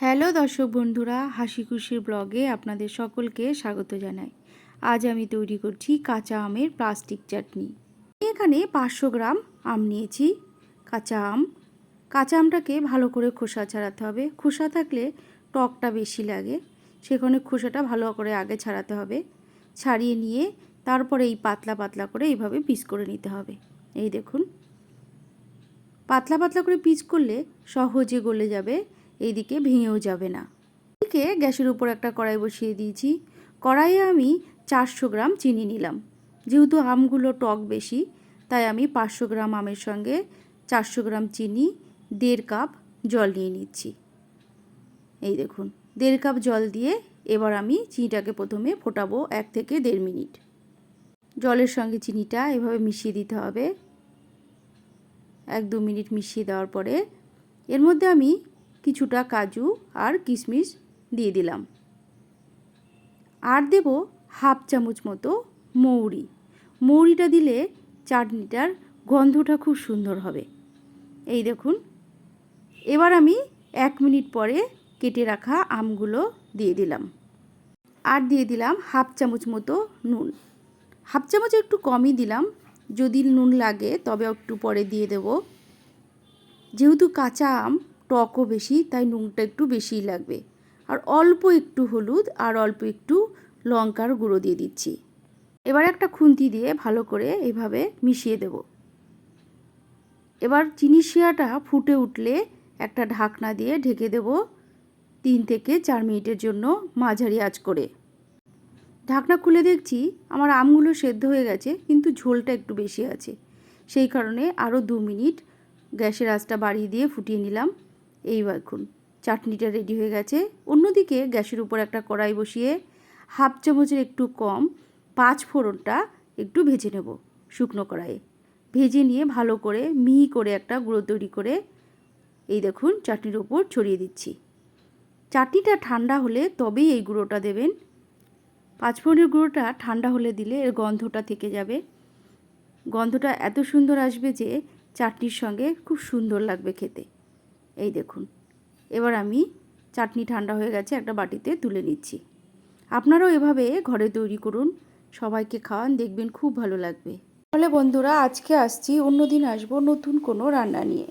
Hello দর্শক বন্ধুরা, হাসি খুশির ব্লগে আপনাদের সকলকে স্বাগত জানাই। আজ আমি তৈরি করছি কাঁচা আমের প্লাস্টিক চাটনি। এখানে পাঁচশো গ্রাম আম নিয়েছি, কাঁচা আম। কাঁচা আমটাকে ভালো করে খোসা ছাড়াতে হবে। খোসা থাকলে টকটা বেশি লাগে, সেখানে খোসাটা ভালো করে আগে ছাড়াতে হবে। ছাড়িয়ে নিয়ে তারপরে এই পাতলা পাতলা করে এইভাবে পিস করে নিতে হবে। এই দেখুন। পাতলা পাতলা করে পিস করলে সহজে গলে যাবে। এইদিকে ভেঙেও যাবে না। এদিকে গ্যাসের উপর একটা কড়াই বসিয়ে দিয়েছি। কড়াইয়ে আমি চারশো গ্রাম চিনি নিলাম। যেহেতু আমগুলো টক বেশি, তাই আমি পাঁচশো গ্রাম আমের সঙ্গে চারশো গ্রাম চিনি, দেড় কাপ জল নিয়ে নিচ্ছি। এই দেখুন, দেড় কাপ জল দিয়ে এবার আমি চিনিটাকে প্রথমে ফোটাবো এক থেকে দেড় মিনিট। জলের সঙ্গে চিনিটা এভাবে মিশিয়ে দিতে হবে। এক দু মিনিট মিশিয়ে দেওয়ার পরে এর মধ্যে আমি কিছুটা কাজু আর কিশমিশ দিয়ে দিলাম। আর দেব হাফ চামচ মতো মৌরি। মৌরিটা দিলে চাটনিটার গন্ধটা খুব সুন্দর হবে। এই দেখুন, এবার আমি এক মিনিট পরে কেটে রাখা আমগুলো দিয়ে দিলাম। আর দিয়ে দিলাম হাফ চামচ মতো নুন। হাফ চামচ একটু কমই দিলাম, যদি নুন লাগে তবে একটু পরে দিয়ে দেব। যেহেতু কাঁচা আম টকও বেশি, তাই নুনটা একটু বেশিই লাগবে। আর অল্প একটু হলুদ আর অল্প একটু লঙ্কার গুঁড়ো দিয়ে দিচ্ছি। এবার একটা খুন্তি দিয়ে ভালো করে এভাবে মিশিয়ে দেব। এবার চিনি শিয়াটা ফুটে উঠলে একটা ঢাকনা দিয়ে ঢেকে দেব তিন থেকে চার মিনিটের জন্য মাঝারি আঁচ করে। ঢাকনা খুলে দেখছি আমার আমগুলো সেদ্ধ হয়ে গেছে, কিন্তু ঝোলটা একটু বেশি আছে। সেই কারণে আরও দু মিনিট গ্যাসের আঁচটা বাড়িয়ে দিয়ে ফুটিয়ে নিলাম। এই দেখুন চাটনিটা রেডি হয়ে গেছে। অন্যদিকে গ্যাসের উপর একটা কড়াই বসিয়ে হাফ চামচের একটু কম পাঁচ ফোড়নটা একটু ভেজে নেব শুকনো কড়াইয়ে। ভেজে নিয়ে ভালো করে মিহি করে একটা গুঁড়ো তৈরি করে এই দেখুন চাটনির ওপর ছড়িয়ে দিচ্ছি। চাটনিটা ঠান্ডা হলে তবেই এই গুঁড়োটা দেবেন। পাঁচফোড়নের গুঁড়োটা ঠান্ডা হলে দিলে এর গন্ধটা থেকে যাবে। গন্ধটা এত সুন্দর আসবে যে চাটনির সঙ্গে খুব সুন্দর লাগবে খেতে। এই দেখুন। এবার আমি চাটনি ঠান্ডা হয়ে গেছে, একটা বাটিতে তুলে নিচ্ছি। আপনারাও এভাবে ঘরে তৈরি করুন, সবাইকে খাওয়ান, দেখবেন খুব ভালো লাগবে। তাহলে বন্ধুরা, আজকে আসছি, অন্যদিন আসব নতুন কোনো রান্না নিয়ে।